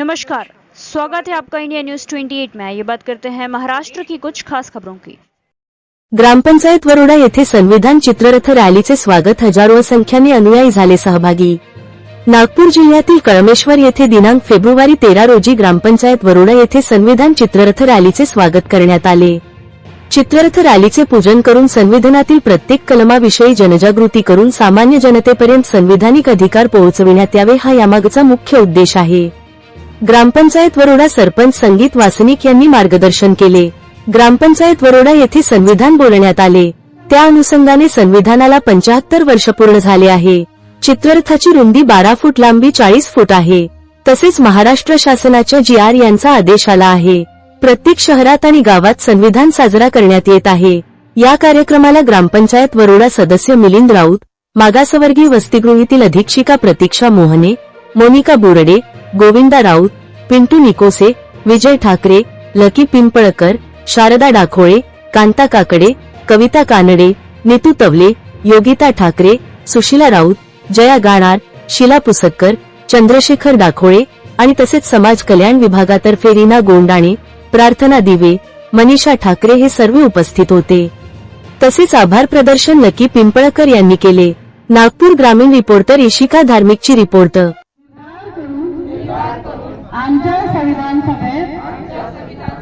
नमस्कार स्वागत है आपका इंडिया न्यूज 28 में। ये बात करते हैं महाराष्ट्र की कुछ खास खबरों की। ग्रामपंचायत वरोडा येथे संविधान चित्ररथ रॅलीचे स्वागत हजारो संख्येने अनुयायी झाले सहभागी. नागपूर जिल्ह्यातील कळमेश्वर येथे दिनांक फेब्रुवारी तेरा रोजी ग्रामपंचायत वरोडा येथे संविधान चित्ररथ रॅलीचे स्वागत करण्यात आले. चित्ररथ रॅलीचे पूजन करून संविधानातील प्रत्येक कलमाविषयी जनजागृती करून सामान्य जनतेपर्यंत संविधानिक अधिकार पोहोचविण्यात यावे हा यामागचा मुख्य उद्देश आहे. ग्रामपंचायत वरोडा सरपंच संगीत वासनिक यांनी मार्गदर्शन केले. ग्रामपंचायत वरोडा येथे संविधान बोलण्यात आले. त्या अनुषंगाने संविधानाला पंचाहत्तर वर्ष पूर्ण झाले आहे. चित्ररथाची रुंदी बारा फूट लांबी चाळीस फूट आहे. तसेच महाराष्ट्र शासनाच्या जी आर यांचा आदेश आला आहे. प्रत्येक शहरात आणि गावात संविधान साजरा करण्यात येत आहे. या कार्यक्रमाला ग्रामपंचायत वरोडा सदस्य मिलिंद राऊत मागासवर्गीय वसतिगृहीतील अधीक्षिका प्रतीक्षा मोहने मोनिका बोरडे गोविंदा राऊत पिंटू निकोसे विजय ठाकरे लकी पिंपळकर शारदा डाखोळे कांता काकडे कविता कानडे नितू तवले योगिता ठाकरे सुशीला राऊत जया गाणार शिला पुसक्कर चंद्रशेखर डाखोळे आणि तसेच समाज कल्याण विभागातर्फे रीना गोंडाणे प्रार्थना दिवे मनीषा ठाकरे हे सर्व उपस्थित होते. तसेच आभार प्रदर्शन लकी पिंपळकर यांनी केले. नागपूर ग्रामीण रिपोर्टर इशिका धार्मिकची रिपोर्ट. आमच्या संविधान सभेत